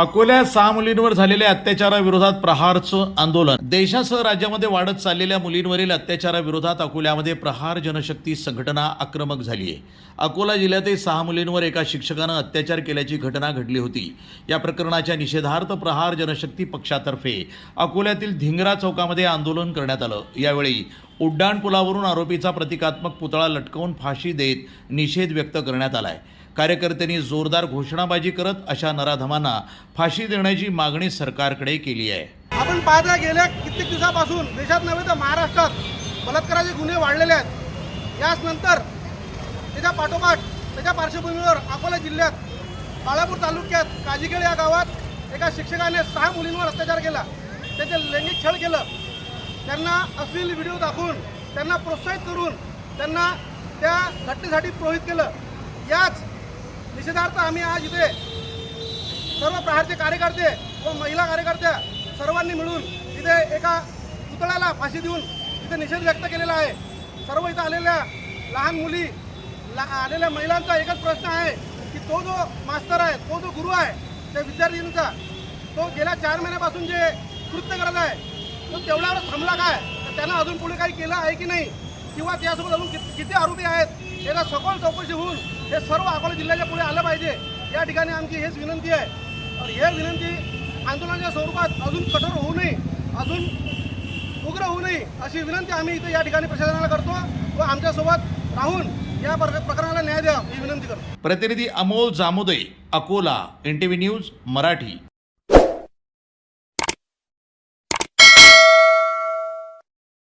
अकोल्यात सहा मुलींवर झालेल्या अत्याचाराविरोधात प्रहारचं आंदोलन. देशासह राज्यामध्ये वाढत चाललेल्या मुलींवरील अत्याचाराविरोधात अकोल्यामध्ये प्रहार जनशक्ती संघटना आक्रमक झाली आहे अकोला जिल्ह्यातील सहा मुलींवर एका शिक्षकानं अत्याचार केल्याची घटना घडली होती. या प्रकरणाच्या निषेधार्थ प्रहार जनशक्ती पक्षातर्फे अकोल्यातील धिंगरा चौकामध्ये आंदोलन करण्यात आलं. यावेळी उड्डाणपुलावरून आरोपीचा प्रतिकात्मक पुतळा लटकवून फाशी देत निषेध व्यक्त करण्यात आलाय. कार्यकर्त्यांनी जोरदार घोषणाबाजी करत अशा नराधमांना फाशी देण्याची मागणी सरकारकडे केली आहे. आपण पाहता गेल्या कित्येक दिवसापासून देशात नव्हे तर महाराष्ट्रात बलात्काराचे गुन्हे वाढलेले आहेत. याच नंतर त्याच्या पाठोपाठ त्याच्या पार्श्वभूमीवर अकोला जिल्ह्यात बाळापूर तालुक्यात काजीखेड या गावात एका शिक्षकाने सहा मुलींवर अत्याचार केला. त्याचे लैंगिक छळ केलं. त्यांना अश्लील व्हिडिओ दाखवून त्यांना प्रोत्साहित करून त्यांना त्या घटनेसाठी प्रोहित केलं. याच निषेधार्थ आम्ही आज इथे सर्व प्रहारचे कार्यकर्ते व महिला कार्यकर्त्या सर्वांनी मिळून इथे एका पुतळ्याला फाशी देऊन इथे निषेध व्यक्त केलेला आहे. सर्व इथं आलेल्या लहान मुली ला आलेल्या महिलांचा एकच प्रश्न आहे की तो जो मास्तर आहे तो जो गुरु आहे त्या विद्यार्थिनीचा तो गेल्या चार महिन्यापासून जे कृत्य करत आहे तो तेवढ्यावर थांबला काय? तर त्यानं अजून पुढे काही केलं आहे की नाही? किंवा त्यासोबत अजून किती किती आरोपी आहेत? याला सखोल चौकशी होऊन हे सर्व अकोला जिल्ह्याच्या पुढे आलं पाहिजे. या ठिकाणी आमची हेच विनंती आहे. और हे विनंती आंदोलनाच्या स्वरूपात अजून कठोर होऊ नये अजून उग्र होऊ नये अशी विनंती आम्ही इथे या ठिकाणी प्रशासनाला करतो व आमच्यासोबत राहून या प्रकरणाला न्याय द्या ही विनंती करतो. प्रतिनिधी अमोल जामोदय अकोला एन न्यूज मराठी.